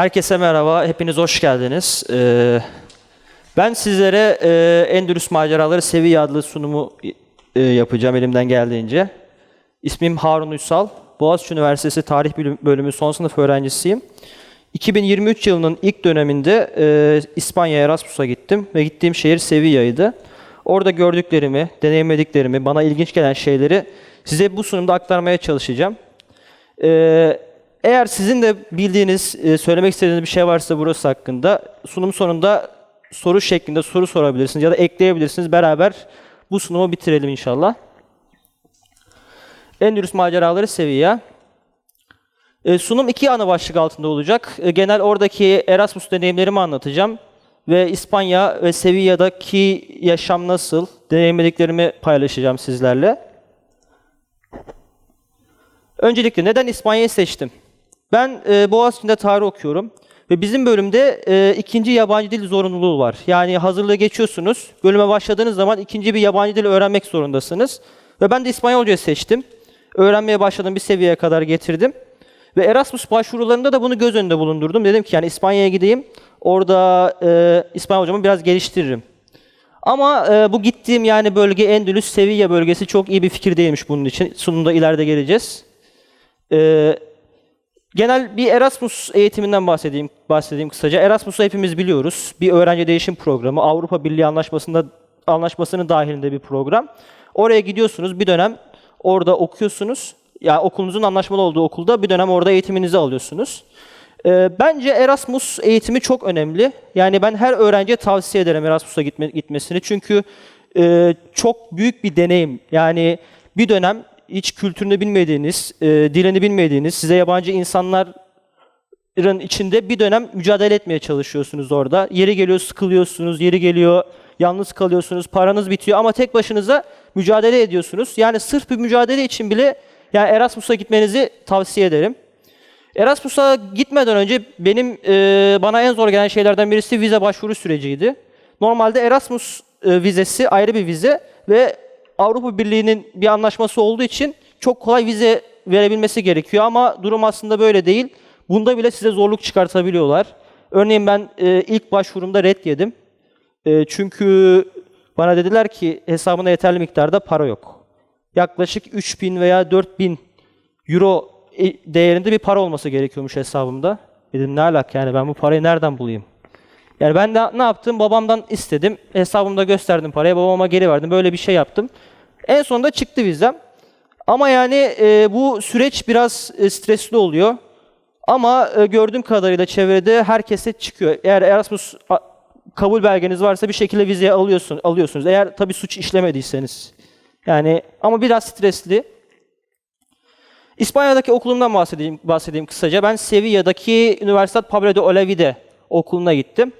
Herkese merhaba, hepiniz hoş geldiniz. Ee, ben sizlere e, Endülüs Maceraları Seviye adlı sunumu e, yapacağım elimden geldiğince. İsmim Harun Uysal, Boğaziçi Üniversitesi Tarih Bölüm- Bölümü son sınıf öğrencisiyim. 2023 yılının ilk döneminde e, İspanya Erasmus'a gittim ve gittiğim şehir Sevilla'ydı. Orada gördüklerimi, deneyimlediklerimi, bana ilginç gelen şeyleri size bu sunumda aktarmaya çalışacağım. Ee, eğer sizin de bildiğiniz, e, söylemek istediğiniz bir şey varsa burası hakkında sunum sonunda soru şeklinde soru sorabilirsiniz ya da ekleyebilirsiniz. Beraber bu sunumu bitirelim inşallah. Endülüs maceraları Sevilla. E, sunum iki ana başlık altında olacak. E, genel oradaki Erasmus deneyimlerimi anlatacağım. Ve İspanya ve Sevilla'daki yaşam nasıl, deneyimlediklerimi paylaşacağım sizlerle. Öncelikle neden İspanya'yı seçtim? Ben e, Boğaziçi'nde tarih okuyorum ve bizim bölümde e, ikinci yabancı dil zorunluluğu var. Yani hazırlığı geçiyorsunuz, bölüme başladığınız zaman ikinci bir yabancı dil öğrenmek zorundasınız. Ve ben de İspanyolcayı seçtim. Öğrenmeye başladığım bir seviyeye kadar getirdim. Ve Erasmus başvurularında da bunu göz önünde bulundurdum. Dedim ki yani İspanya'ya gideyim, orada e, İspanyolcamı biraz geliştiririm. Ama e, bu gittiğim yani bölge Endülüs, Sevilla bölgesi çok iyi bir fikir değilmiş bunun için. Sunumda ileride geleceğiz. Ee, genel bir Erasmus eğitiminden bahsedeyim bahsedeyim kısaca. Erasmus'u hepimiz biliyoruz. Bir öğrenci değişim programı. Avrupa Birliği Anlaşması'nda anlaşmasının dahilinde bir program. Oraya gidiyorsunuz bir dönem orada okuyorsunuz. Yani okulunuzun anlaşmalı olduğu okulda bir dönem orada eğitiminizi alıyorsunuz. Ee, bence Erasmus eğitimi çok önemli. Yani ben her öğrenciye tavsiye ederim Erasmus'a gitme, gitmesini. Çünkü e, çok büyük bir deneyim. Yani bir dönem hiç kültürünü bilmediğiniz, e, dilini bilmediğiniz, size yabancı insanların içinde bir dönem mücadele etmeye çalışıyorsunuz orada. Yeri geliyor sıkılıyorsunuz, yeri geliyor yalnız kalıyorsunuz, paranız bitiyor ama tek başınıza mücadele ediyorsunuz. Yani sırf bir mücadele için bile yani Erasmus'a gitmenizi tavsiye ederim. Erasmus'a gitmeden önce benim e, bana en zor gelen şeylerden birisi vize başvuru süreciydi. Normalde Erasmus e, vizesi ayrı bir vize ve Avrupa Birliği'nin bir anlaşması olduğu için çok kolay vize verebilmesi gerekiyor ama durum aslında böyle değil. Bunda bile size zorluk çıkartabiliyorlar. Örneğin ben e, ilk başvurumda red yedim. E, çünkü bana dediler ki hesabına yeterli miktarda para yok. Yaklaşık 3000 veya 4000 euro e, değerinde bir para olması gerekiyormuş hesabımda. Dedim ne alaka yani ben bu parayı nereden bulayım? Yani ben de ne yaptım? Babamdan istedim. Hesabımda gösterdim parayı. Babama geri verdim. Böyle bir şey yaptım. En sonunda çıktı vizem. Ama yani e, bu süreç biraz e, stresli oluyor. Ama e, gördüğüm kadarıyla çevrede herkese çıkıyor. Eğer Erasmus kabul belgeniz varsa bir şekilde vizeye alıyorsun, alıyorsunuz. Eğer tabii suç işlemediyseniz. Yani ama biraz stresli. İspanya'daki okulumdan bahsedeyim, bahsedeyim kısaca. Ben Sevilla'daki Universidad Pablo de Olavide okuluna gittim.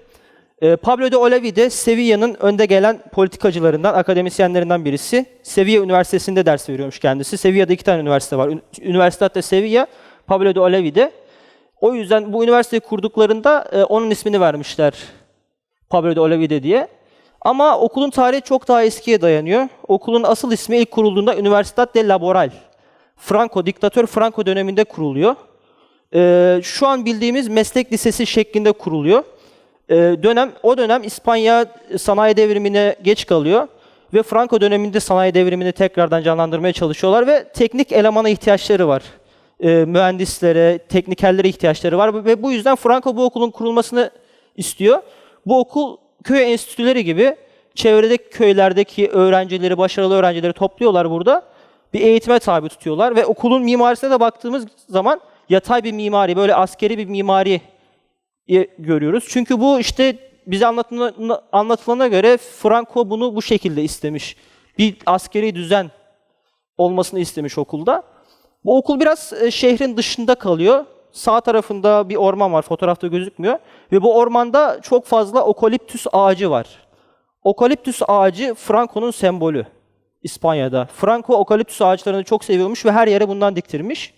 Ee, Pablo de Olavide, Sevilla'nın önde gelen politikacılarından, akademisyenlerinden birisi. Sevilla Üniversitesi'nde ders veriyormuş kendisi. Sevilla'da iki tane üniversite var. Ün- Universidad de Sevilla, Pablo de Olavide. O yüzden bu üniversiteyi kurduklarında e, onun ismini vermişler. Pablo de Olavide diye. Ama okulun tarihi çok daha eskiye dayanıyor. Okulun asıl ismi ilk kurulduğunda Universidad de Laboral. Franco, diktatör Franco döneminde kuruluyor. Ee, şu an bildiğimiz meslek lisesi şeklinde kuruluyor. Ee, dönem o dönem İspanya sanayi devrimine geç kalıyor ve Franco döneminde sanayi devrimini tekrardan canlandırmaya çalışıyorlar ve teknik elemana ihtiyaçları var. Ee, mühendislere, teknikellere ihtiyaçları var ve bu yüzden Franco bu okulun kurulmasını istiyor. Bu okul köy enstitüleri gibi çevredeki köylerdeki öğrencileri, başarılı öğrencileri topluyorlar burada. Bir eğitime tabi tutuyorlar ve okulun mimarisine de baktığımız zaman yatay bir mimari, böyle askeri bir mimari e, görüyoruz. Çünkü bu işte bize anlatılana, göre Franco bunu bu şekilde istemiş. Bir askeri düzen olmasını istemiş okulda. Bu okul biraz e, şehrin dışında kalıyor. Sağ tarafında bir orman var, fotoğrafta gözükmüyor. Ve bu ormanda çok fazla okaliptüs ağacı var. Okaliptüs ağacı Franco'nun sembolü İspanya'da. Franco okaliptüs ağaçlarını çok seviyormuş ve her yere bundan diktirmiş.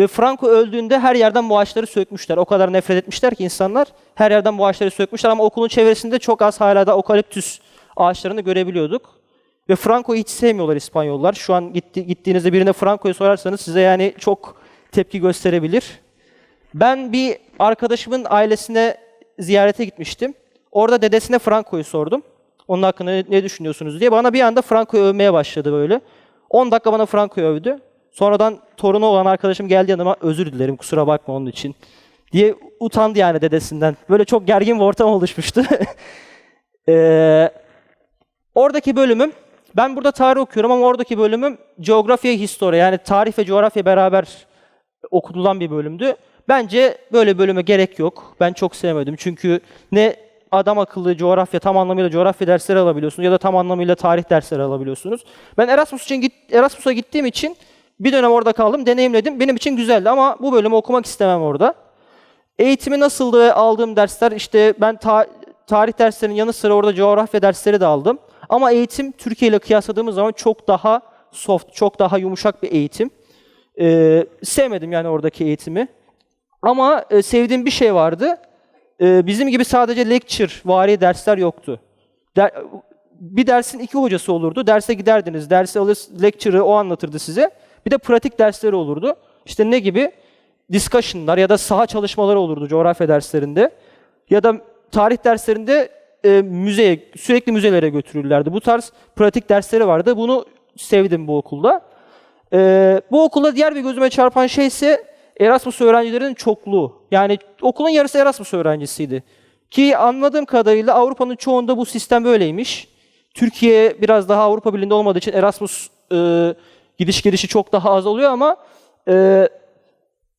Ve Franco öldüğünde her yerden bu ağaçları sökmüşler. O kadar nefret etmişler ki insanlar her yerden bu ağaçları sökmüşler ama okulun çevresinde çok az hala da okaliptüs ağaçlarını görebiliyorduk. Ve Franco'yu hiç sevmiyorlar İspanyollar. Şu an gitti, gittiğinizde birine Franco'yu sorarsanız size yani çok tepki gösterebilir. Ben bir arkadaşımın ailesine ziyarete gitmiştim. Orada dedesine Franco'yu sordum. Onun hakkında ne, düşünüyorsunuz diye. Bana bir anda Franco'yu övmeye başladı böyle. 10 dakika bana Franco'yu övdü. Sonradan torunu olan arkadaşım geldi yanıma özür dilerim kusura bakma onun için diye utandı yani dedesinden. Böyle çok gergin bir ortam oluşmuştu. Ee, oradaki bölümüm, ben burada tarih okuyorum ama oradaki bölümüm coğrafya, histori yani tarih ve coğrafya beraber okutulan bir bölümdü. Bence böyle bölüme gerek yok. Ben çok sevmedim. Çünkü ne adam akıllı coğrafya, tam anlamıyla coğrafya dersleri alabiliyorsunuz ya da tam anlamıyla tarih dersleri alabiliyorsunuz. Ben Erasmus için git, Erasmus'a gittiğim için bir dönem orada kaldım, deneyimledim. Benim için güzeldi ama bu bölümü okumak istemem orada. Eğitimi nasıldı aldığım dersler işte ben ta- tarih derslerinin yanı sıra orada coğrafya dersleri de aldım. Ama eğitim Türkiye ile kıyasladığımız zaman çok daha soft, çok daha yumuşak bir eğitim. Ee, sevmedim yani oradaki eğitimi. Ama e, sevdiğim bir şey vardı. Ee, bizim gibi sadece lecture, vari dersler yoktu. Der- bir dersin iki hocası olurdu. Derse giderdiniz, dersi alır, lecture'ı o anlatırdı size. Bir de pratik dersleri olurdu. İşte ne gibi? Discussion'lar ya da saha çalışmaları olurdu coğrafya derslerinde. Ya da tarih derslerinde e, müzeye, sürekli müzelere götürürlerdi. Bu tarz pratik dersleri vardı. Bunu sevdim bu okulda. Ee, bu okulda diğer bir gözüme çarpan şey ise Erasmus öğrencilerinin çokluğu. Yani okulun yarısı Erasmus öğrencisiydi. Ki anladığım kadarıyla Avrupa'nın çoğunda bu sistem böyleymiş. Türkiye biraz daha Avrupa Birliği'nde olmadığı için Erasmus e, gidiş gelişi çok daha az oluyor ama e,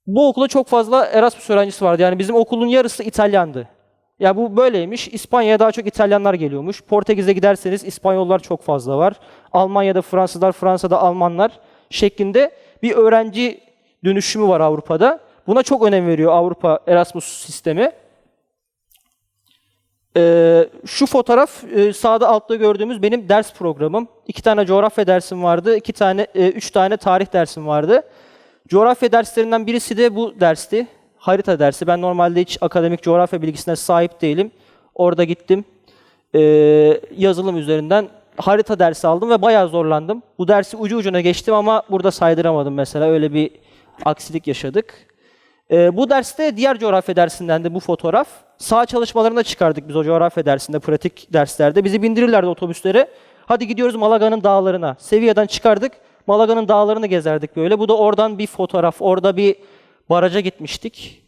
bu okulda çok fazla Erasmus öğrencisi vardı. Yani bizim okulun yarısı İtalyandı. Ya bu böyleymiş. İspanya'ya daha çok İtalyanlar geliyormuş. Portekiz'e giderseniz İspanyollar çok fazla var. Almanya'da Fransızlar, Fransa'da Almanlar şeklinde bir öğrenci dönüşümü var Avrupa'da. Buna çok önem veriyor Avrupa Erasmus sistemi. Ee, şu fotoğraf e, sağda altta gördüğümüz benim ders programım. İki tane coğrafya dersim vardı, iki tane, e, üç tane tarih dersim vardı. Coğrafya derslerinden birisi de bu dersti. Harita dersi. Ben normalde hiç akademik coğrafya bilgisine sahip değilim. Orada gittim. e, yazılım üzerinden harita dersi aldım ve bayağı zorlandım. Bu dersi ucu ucuna geçtim ama burada saydıramadım mesela. Öyle bir aksilik yaşadık. Ee, bu derste diğer coğrafya dersinden de bu fotoğraf. Sağ çalışmalarına çıkardık biz o coğrafya dersinde, pratik derslerde. Bizi bindirirlerdi otobüslere. Hadi gidiyoruz Malaga'nın dağlarına. Sevilla'dan çıkardık, Malaga'nın dağlarını gezerdik böyle. Bu da oradan bir fotoğraf. Orada bir baraja gitmiştik.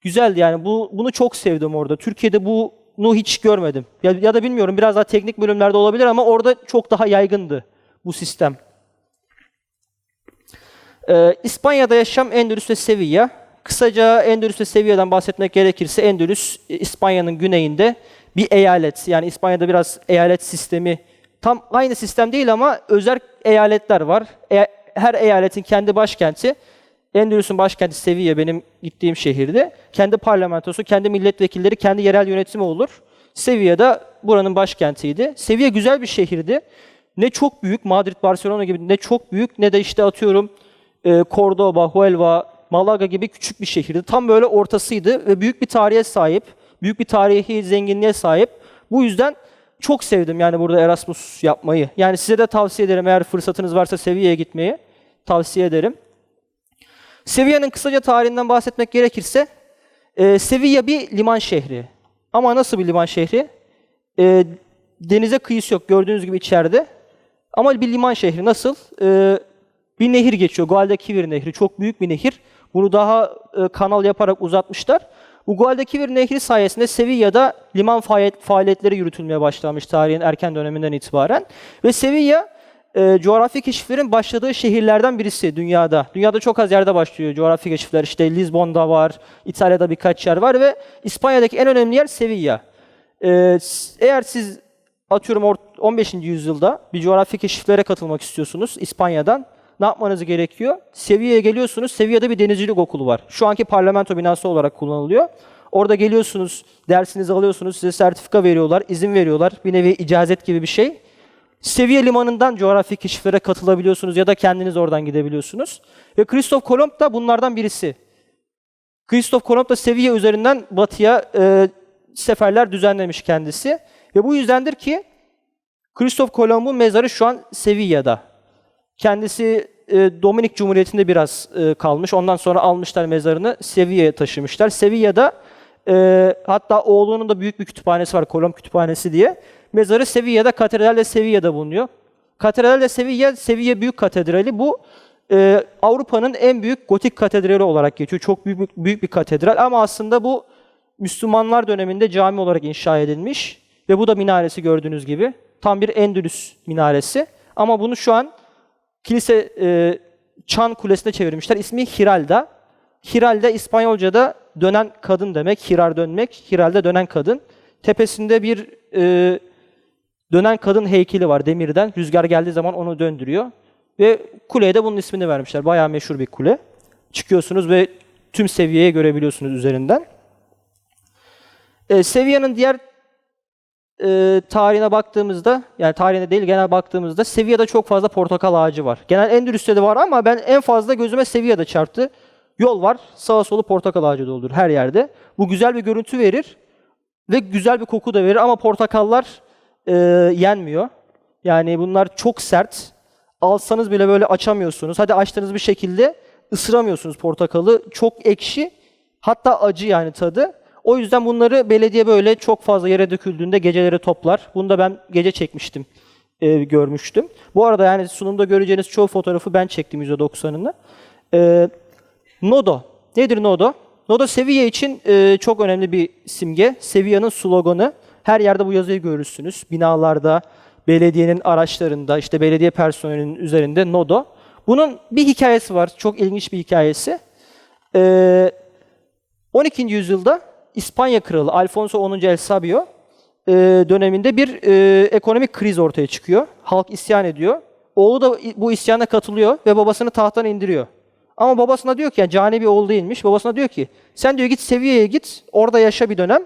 Güzeldi yani. Bu, bunu çok sevdim orada. Türkiye'de bunu hiç görmedim. Ya, ya da bilmiyorum biraz daha teknik bölümlerde olabilir ama orada çok daha yaygındı bu sistem. Ee, İspanya'da yaşam Endülüs ve Sevilla. Kısaca Endülüs ve Sevilla'dan bahsetmek gerekirse Endülüs e, İspanya'nın güneyinde bir eyalet. Yani İspanya'da biraz eyalet sistemi tam aynı sistem değil ama özel eyaletler var. E- her eyaletin kendi başkenti. Endülüs'ün başkenti Sevilla benim gittiğim şehirde. Kendi parlamentosu, kendi milletvekilleri, kendi yerel yönetimi olur. Sevilla da buranın başkentiydi. Sevilla güzel bir şehirdi. Ne çok büyük, Madrid, Barcelona gibi ne çok büyük ne de işte atıyorum e, Cordoba, Huelva, Malaga gibi küçük bir şehirdi. Tam böyle ortasıydı ve büyük bir tarihe sahip, büyük bir tarihi zenginliğe sahip. Bu yüzden çok sevdim yani burada Erasmus yapmayı. Yani size de tavsiye ederim eğer fırsatınız varsa Sevilla'ya gitmeyi tavsiye ederim. Sevilla'nın kısaca tarihinden bahsetmek gerekirse, e, Sevilla bir liman şehri. Ama nasıl bir liman şehri? E, denize kıyısı yok gördüğünüz gibi içeride. Ama bir liman şehri. Nasıl? E, bir nehir geçiyor. Guadalquivir Nehri. Çok büyük bir nehir. Bunu daha e, kanal yaparak uzatmışlar. Bu Guadalquivir Nehri sayesinde Sevilla'da liman faaliyet- faaliyetleri yürütülmeye başlamış tarihin erken döneminden itibaren. Ve Sevilla e, coğrafi keşiflerin başladığı şehirlerden birisi dünyada. Dünyada çok az yerde başlıyor coğrafi keşifler. İşte Lizbon'da var, İtalya'da birkaç yer var ve İspanya'daki en önemli yer Sevilla. E, eğer siz atıyorum or- 15. yüzyılda bir coğrafi keşiflere katılmak istiyorsunuz İspanya'dan. Ne yapmanız gerekiyor? Sevilla'ya geliyorsunuz. Sevilla'da bir denizcilik okulu var. Şu anki parlamento binası olarak kullanılıyor. Orada geliyorsunuz, dersinizi alıyorsunuz, size sertifika veriyorlar, izin veriyorlar. Bir nevi icazet gibi bir şey. Sevilla limanından coğrafi keşiflere katılabiliyorsunuz ya da kendiniz oradan gidebiliyorsunuz. Ve Christoph Kolomb da bunlardan birisi. Christoph Kolomb da Sevilla üzerinden batıya e, seferler düzenlemiş kendisi. Ve bu yüzdendir ki Christoph Kolomb'un mezarı şu an Sevilla'da. Kendisi e, Dominik Cumhuriyeti'nde biraz e, kalmış. Ondan sonra almışlar mezarını Sevilla'ya taşımışlar. Sevilla'da e, hatta oğlunun da büyük bir kütüphanesi var. Kolomb Kütüphanesi diye. Mezarı Sevilla'da, Katedral de Sevilla'da bulunuyor. Katedral de Sevilla, Sevilla Büyük Katedrali. Bu Avrupa'nın en büyük gotik katedrali olarak geçiyor. Çok büyük, büyük bir katedral ama aslında bu Müslümanlar döneminde cami olarak inşa edilmiş. Ve bu da minaresi gördüğünüz gibi. Tam bir Endülüs minaresi. Ama bunu şu an kilise e, çan kulesine çevirmişler. İsmi Hiralda. Hiralda İspanyolca'da dönen kadın demek. Hirar dönmek. Hiralda dönen kadın. Tepesinde bir e, dönen kadın heykeli var demirden. Rüzgar geldiği zaman onu döndürüyor. Ve kuleye de bunun ismini vermişler. Bayağı meşhur bir kule. Çıkıyorsunuz ve tüm seviyeye görebiliyorsunuz üzerinden. E, Sevilla'nın diğer e, tarihine baktığımızda, yani tarihine değil genel baktığımızda Sevilla'da çok fazla portakal ağacı var. Genel Endülüs'te de var ama ben en fazla gözüme Sevilla'da çarptı. Yol var, sağa solu portakal ağacı doldur her yerde. Bu güzel bir görüntü verir ve güzel bir koku da verir ama portakallar e, yenmiyor. Yani bunlar çok sert. Alsanız bile böyle açamıyorsunuz. Hadi açtığınız bir şekilde ısıramıyorsunuz portakalı. Çok ekşi, hatta acı yani tadı. O yüzden bunları belediye böyle çok fazla yere döküldüğünde geceleri toplar. Bunu da ben gece çekmiştim, e, görmüştüm. Bu arada yani sunumda göreceğiniz çoğu fotoğrafı ben çektim %90'ını. E, Nodo. Nedir Nodo? Nodo Sevilla için e, çok önemli bir simge. Sevilla'nın sloganı. Her yerde bu yazıyı görürsünüz. Binalarda, belediyenin araçlarında, işte belediye personelinin üzerinde Nodo. Bunun bir hikayesi var. Çok ilginç bir hikayesi. E, 12. yüzyılda İspanya kralı Alfonso 10. El Sabio e, döneminde bir e, ekonomik kriz ortaya çıkıyor. Halk isyan ediyor. Oğlu da bu isyana katılıyor ve babasını tahttan indiriyor. Ama babasına diyor ki, yani cani bir oğul değilmiş, babasına diyor ki, sen diyor git Sevilla'ya git, orada yaşa bir dönem,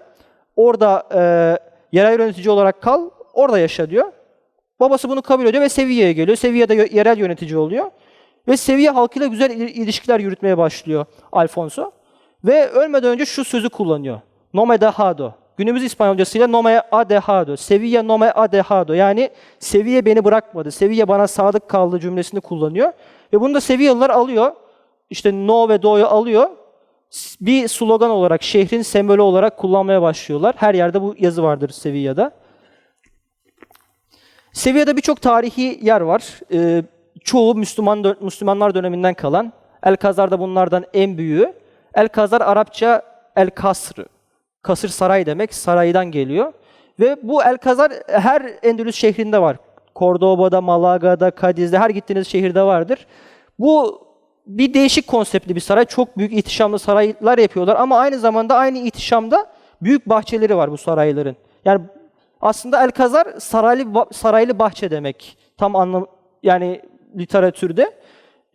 orada e, yerel yönetici olarak kal, orada yaşa diyor. Babası bunu kabul ediyor ve Sevilla'ya geliyor. Yö- yerel yönetici oluyor. Ve Sevilla halkıyla güzel il- ilişkiler yürütmeye başlıyor Alfonso. Ve ölmeden önce şu sözü kullanıyor. No me dejado. Günümüz İspanyolcasıyla no me ha dejado. Sevilla no me ha dejado. Yani Sevilla beni bırakmadı. Sevilla bana sadık kaldı cümlesini kullanıyor. Ve bunu da Sevillalılar alıyor. İşte no ve do'yu alıyor. Bir slogan olarak, şehrin sembolü olarak kullanmaya başlıyorlar. Her yerde bu yazı vardır Sevilla'da. Sevilla'da birçok tarihi yer var. Ee, çoğu Müslüman Müslümanlar döneminden kalan. El Kazar da bunlardan en büyüğü. El Kazar Arapça El Kasr. Kasır saray demek. Saraydan geliyor. Ve bu El Kazar her Endülüs şehrinde var. Cordoba'da, Malaga'da, Cadiz'de her gittiğiniz şehirde vardır. Bu bir değişik konseptli bir saray. Çok büyük ihtişamlı saraylar yapıyorlar ama aynı zamanda aynı ihtişamda büyük bahçeleri var bu sarayların. Yani aslında El Kazar saraylı saraylı bahçe demek. Tam anlam yani literatürde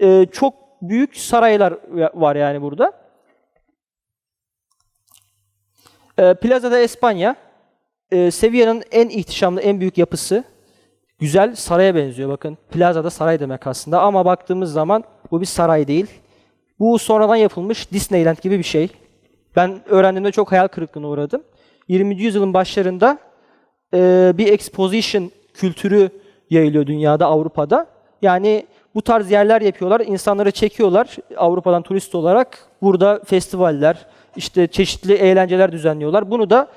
Ee, çok büyük saraylar var yani burada. Ee, Plaza de España e, Sevilla'nın en ihtişamlı, en büyük yapısı. Güzel saraya benziyor bakın. Plaza'da saray demek aslında ama baktığımız zaman bu bir saray değil. Bu sonradan yapılmış Disneyland gibi bir şey. Ben öğrendiğimde çok hayal kırıklığına uğradım. 20. yüzyılın başlarında e, bir exposition kültürü yayılıyor dünyada, Avrupa'da. Yani bu tarz yerler yapıyorlar, insanları çekiyorlar Avrupa'dan turist olarak. Burada festivaller, işte çeşitli eğlenceler düzenliyorlar. Bunu da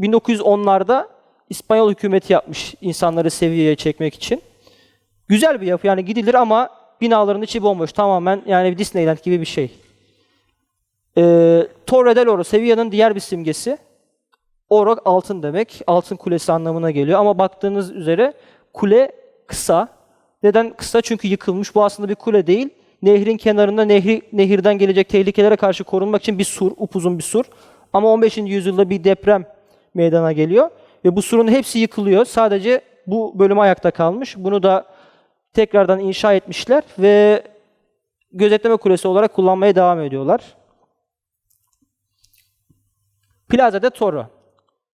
1910'larda İspanyol hükümeti yapmış insanları seviyeye çekmek için. Güzel bir yapı yani gidilir ama binaların içi bomboş tamamen yani bir Disneyland gibi bir şey. Ee, Torre del Oro Sevilla'nın diğer bir simgesi. Oro altın demek. Altın kulesi anlamına geliyor ama baktığınız üzere kule kısa. Neden kısa? Çünkü yıkılmış. Bu aslında bir kule değil. Nehrin kenarında nehri, nehirden gelecek tehlikelere karşı korunmak için bir sur, upuzun bir sur. Ama 15. yüzyılda bir deprem meydana geliyor ve bu surun hepsi yıkılıyor. Sadece bu bölüm ayakta kalmış. Bunu da tekrardan inşa etmişler ve gözetleme kulesi olarak kullanmaya devam ediyorlar. Plaza de Toro.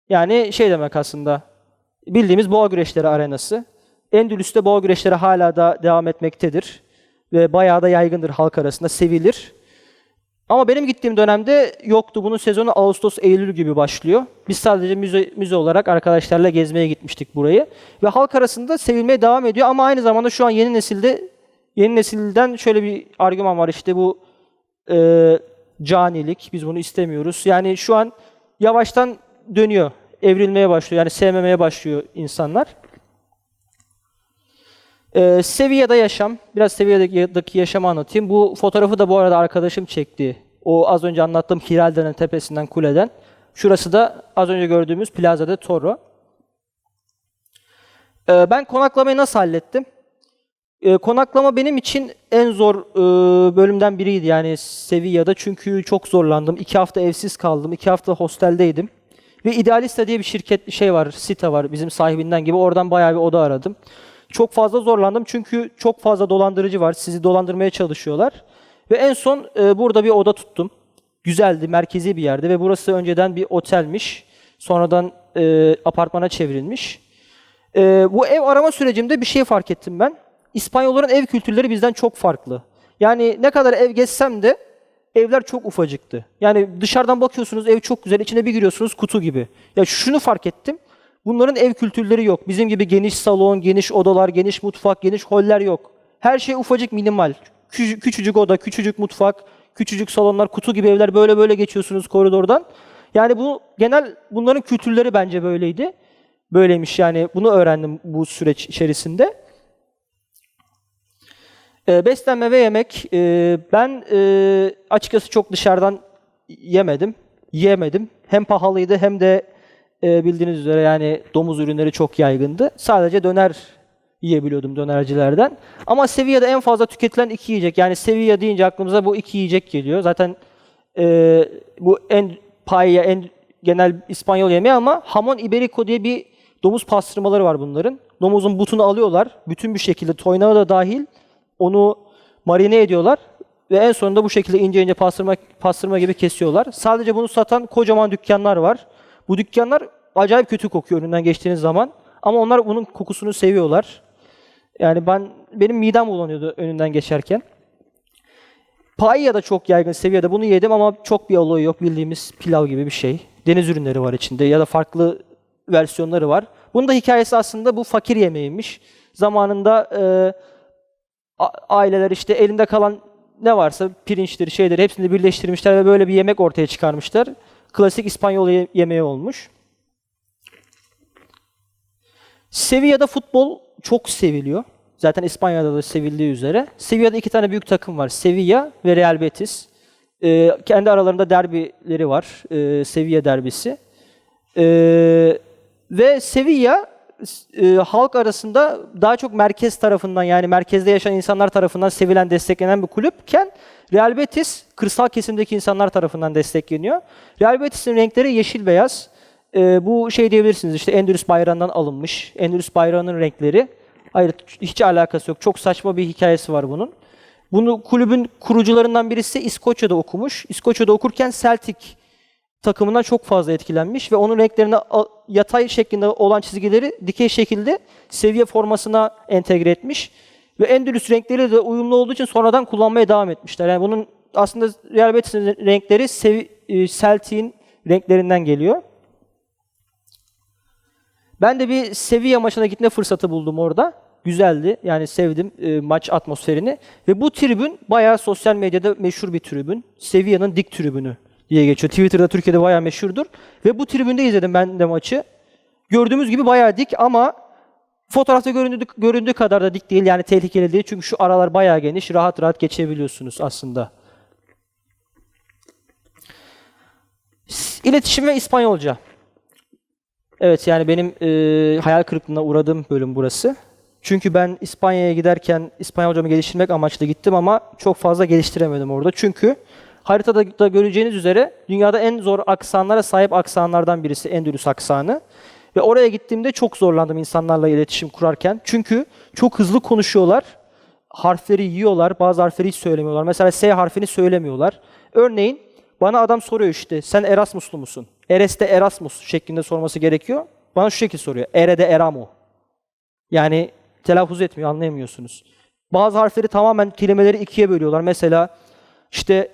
Yani şey demek aslında bildiğimiz boğa güreşleri arenası. Endülüs'te boğa güreşleri hala da devam etmektedir ve bayağı da yaygındır halk arasında, sevilir. Ama benim gittiğim dönemde yoktu. Bunun sezonu Ağustos-Eylül gibi başlıyor. Biz sadece müze, müze olarak arkadaşlarla gezmeye gitmiştik burayı. Ve halk arasında sevilmeye devam ediyor ama aynı zamanda şu an yeni nesilde Yeni nesilden şöyle bir argüman var işte bu e, canilik, biz bunu istemiyoruz. Yani şu an yavaştan dönüyor, evrilmeye başlıyor. Yani sevmemeye başlıyor insanlar. Ee, Sevilla'da yaşam. Biraz Sevilla'daki yaşamı anlatayım. Bu fotoğrafı da bu arada arkadaşım çekti. O az önce anlattığım Hiralde'nin tepesinden, kuleden. Şurası da az önce gördüğümüz Plaza de Toro. Ee, ben konaklamayı nasıl hallettim? Ee, konaklama benim için en zor e, bölümden biriydi yani Sevilla'da. Çünkü çok zorlandım. İki hafta evsiz kaldım. iki hafta hosteldeydim. Ve Idealista diye bir şirket şey var, site var bizim sahibinden gibi. Oradan bayağı bir oda aradım. Çok fazla zorlandım çünkü çok fazla dolandırıcı var. Sizi dolandırmaya çalışıyorlar. Ve en son e, burada bir oda tuttum. Güzeldi, merkezi bir yerde ve burası önceden bir otelmiş. Sonradan e, apartmana çevrilmiş. E, bu ev arama sürecimde bir şey fark ettim ben. İspanyolların ev kültürleri bizden çok farklı. Yani ne kadar ev gezsem de evler çok ufacıktı. Yani dışarıdan bakıyorsunuz ev çok güzel, içine bir giriyorsunuz kutu gibi. Ya şunu fark ettim. Bunların ev kültürleri yok. Bizim gibi geniş salon, geniş odalar, geniş mutfak, geniş holler yok. Her şey ufacık, minimal. Küçü- küçücük oda, küçücük mutfak, küçücük salonlar, kutu gibi evler böyle böyle geçiyorsunuz koridordan. Yani bu genel bunların kültürleri bence böyleydi. Böyleymiş yani bunu öğrendim bu süreç içerisinde. E, beslenme ve yemek. e, ben e, açıkçası çok dışarıdan yemedim. Yiyemedim. Hem pahalıydı hem de e, bildiğiniz üzere yani domuz ürünleri çok yaygındı. Sadece döner yiyebiliyordum dönercilerden. Ama Sevilla'da en fazla tüketilen iki yiyecek. Yani Sevilla deyince aklımıza bu iki yiyecek geliyor. Zaten e, bu en paella, en genel İspanyol yemeği ama hamon iberico diye bir domuz pastırmaları var bunların. Domuzun butunu alıyorlar. Bütün bir şekilde toynağı da dahil onu marine ediyorlar ve en sonunda bu şekilde ince ince pastırma, pastırma gibi kesiyorlar. Sadece bunu satan kocaman dükkanlar var. Bu dükkanlar acayip kötü kokuyor önünden geçtiğiniz zaman. Ama onlar bunun kokusunu seviyorlar. Yani ben benim midem bulanıyordu önünden geçerken. Paella da çok yaygın seviyede. Bunu yedim ama çok bir olayı yok. Bildiğimiz pilav gibi bir şey. Deniz ürünleri var içinde ya da farklı versiyonları var. Bunun da hikayesi aslında bu fakir yemeğiymiş. Zamanında e, aileler işte elinde kalan ne varsa pirinçleri, şeyleri hepsini birleştirmişler ve böyle bir yemek ortaya çıkarmışlar. Klasik İspanyol ye- yemeği olmuş. Sevilla'da futbol çok seviliyor. Zaten İspanya'da da sevildiği üzere. Sevilla'da iki tane büyük takım var. Sevilla ve Real Betis. Ee, kendi aralarında derbileri var. Ee, Sevilla derbisi. Ee, ve Sevilla e, halk arasında daha çok merkez tarafından yani merkezde yaşayan insanlar tarafından sevilen, desteklenen bir kulüpken Real Betis kırsal kesimdeki insanlar tarafından destekleniyor. Real Betis'in renkleri yeşil beyaz. E, bu şey diyebilirsiniz işte Endülüs bayrağından alınmış. Endülüs bayrağının renkleri. Hayır hiç alakası yok. Çok saçma bir hikayesi var bunun. Bunu kulübün kurucularından birisi İskoçya'da okumuş. İskoçya'da okurken Celtic takımından çok fazla etkilenmiş ve onun renklerine yatay şeklinde olan çizgileri dikey şekilde seviye formasına entegre etmiş. Ve Endülüs renkleri de uyumlu olduğu için sonradan kullanmaya devam etmişler. Yani bunun aslında Real Betis'in renkleri e, Celtic'in renklerinden geliyor. Ben de bir Sevilla maçına gitme fırsatı buldum orada. Güzeldi. Yani sevdim e, maç atmosferini. Ve bu tribün bayağı sosyal medyada meşhur bir tribün. Sevilla'nın dik tribünü diye geçiyor. Twitter'da Türkiye'de bayağı meşhurdur. Ve bu tribünde izledim ben de maçı. Gördüğümüz gibi bayağı dik ama fotoğrafta göründüğü, göründüğü kadar da dik değil. Yani tehlikeli değil. Çünkü şu aralar bayağı geniş. Rahat rahat geçebiliyorsunuz aslında. İletişim ve İspanyolca. Evet yani benim e, hayal kırıklığına uğradığım bölüm burası. Çünkü ben İspanya'ya giderken İspanyolcamı geliştirmek amaçlı gittim ama çok fazla geliştiremedim orada. Çünkü haritada da göreceğiniz üzere dünyada en zor aksanlara sahip aksanlardan birisi Endülüs aksanı. Ve oraya gittiğimde çok zorlandım insanlarla iletişim kurarken. Çünkü çok hızlı konuşuyorlar. Harfleri yiyorlar. Bazı harfleri hiç söylemiyorlar. Mesela S harfini söylemiyorlar. Örneğin bana adam soruyor işte sen Erasmuslu musun? Eres'te Erasmus şeklinde sorması gerekiyor. Bana şu şekilde soruyor. Ere'de Eramo. Yani telaffuz etmiyor, anlayamıyorsunuz. Bazı harfleri tamamen kelimeleri ikiye bölüyorlar. Mesela işte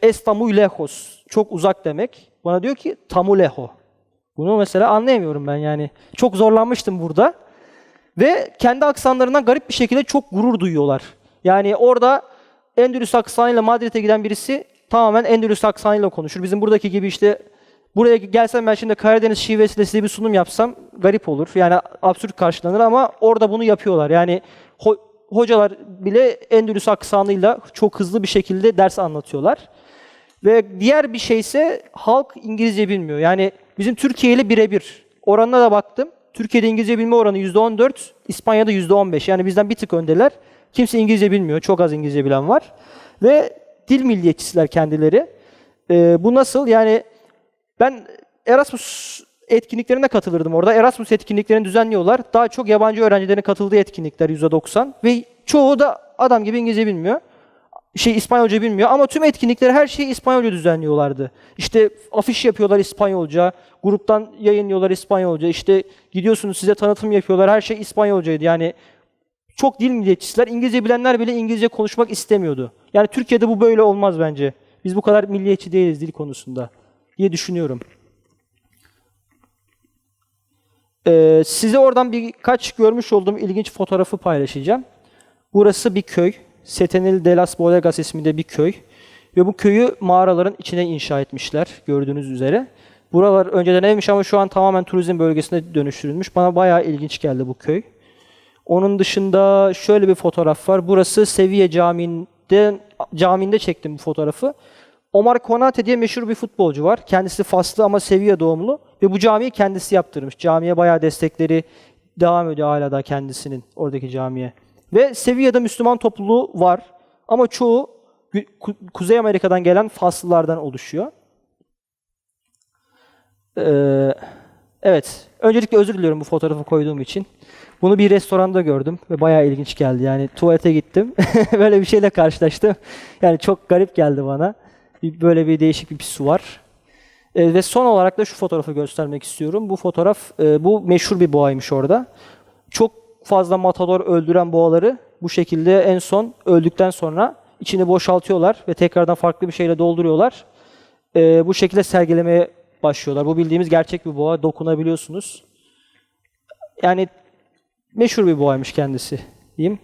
lejos, çok uzak demek. Bana diyor ki tamu lejo. Bunu mesela anlayamıyorum ben yani. Çok zorlanmıştım burada. Ve kendi aksanlarından garip bir şekilde çok gurur duyuyorlar. Yani orada Endülüs aksanıyla Madrid'e giden birisi tamamen Endülüs aksanıyla konuşur. Bizim buradaki gibi işte buraya gelsem ben şimdi Karadeniz şivesiyle size bir sunum yapsam garip olur. Yani absürt karşılanır ama orada bunu yapıyorlar. Yani hocalar bile Endülüs aksanıyla çok hızlı bir şekilde ders anlatıyorlar. Ve diğer bir şey ise halk İngilizce bilmiyor. Yani bizim Türkiye ile birebir. Oranına da baktım. Türkiye'de İngilizce bilme oranı %14, İspanya'da %15. Yani bizden bir tık öndeler. Kimse İngilizce bilmiyor. Çok az İngilizce bilen var. Ve dil milliyetçisiler kendileri. Ee, bu nasıl? Yani ben Erasmus etkinliklerine katılırdım orada. Erasmus etkinliklerini düzenliyorlar. Daha çok yabancı öğrencilerin katıldığı etkinlikler %90. Ve çoğu da adam gibi İngilizce bilmiyor şey İspanyolca bilmiyor ama tüm etkinlikleri her şeyi İspanyolca düzenliyorlardı. İşte afiş yapıyorlar İspanyolca, gruptan yayınlıyorlar İspanyolca, işte gidiyorsunuz size tanıtım yapıyorlar, her şey İspanyolcaydı. Yani çok dil milliyetçiler, İngilizce bilenler bile İngilizce konuşmak istemiyordu. Yani Türkiye'de bu böyle olmaz bence. Biz bu kadar milliyetçi değiliz dil konusunda diye düşünüyorum. Ee, size oradan birkaç görmüş olduğum ilginç fotoğrafı paylaşacağım. Burası bir köy. Setenil de las Bodegas isminde bir köy. Ve bu köyü mağaraların içine inşa etmişler gördüğünüz üzere. Buralar önceden evmiş ama şu an tamamen turizm bölgesine dönüştürülmüş. Bana bayağı ilginç geldi bu köy. Onun dışında şöyle bir fotoğraf var. Burası Sevilla Camii'nde, camiinde çektim bu fotoğrafı. Omar Konate diye meşhur bir futbolcu var. Kendisi Faslı ama Sevilla doğumlu. Ve bu camiyi kendisi yaptırmış. Camiye bayağı destekleri devam ediyor hala da kendisinin oradaki camiye. Ve Sevilla'da Müslüman topluluğu var. Ama çoğu Kuzey Amerika'dan gelen Faslılardan oluşuyor. Ee, evet. Öncelikle özür diliyorum bu fotoğrafı koyduğum için. Bunu bir restoranda gördüm ve bayağı ilginç geldi. Yani tuvalete gittim. Böyle bir şeyle karşılaştım. Yani çok garip geldi bana. Bir- Böyle bir değişik bir pisu var. Ee, ve son olarak da şu fotoğrafı göstermek istiyorum. Bu fotoğraf, e, bu meşhur bir boğaymış orada. Çok fazla matador öldüren boğaları bu şekilde en son öldükten sonra içini boşaltıyorlar ve tekrardan farklı bir şeyle dolduruyorlar. Ee, bu şekilde sergilemeye başlıyorlar. Bu bildiğimiz gerçek bir boğa. Dokunabiliyorsunuz. Yani meşhur bir boğaymış kendisi diyeyim.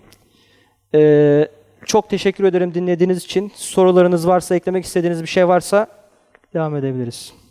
Ee, çok teşekkür ederim dinlediğiniz için. Sorularınız varsa, eklemek istediğiniz bir şey varsa devam edebiliriz.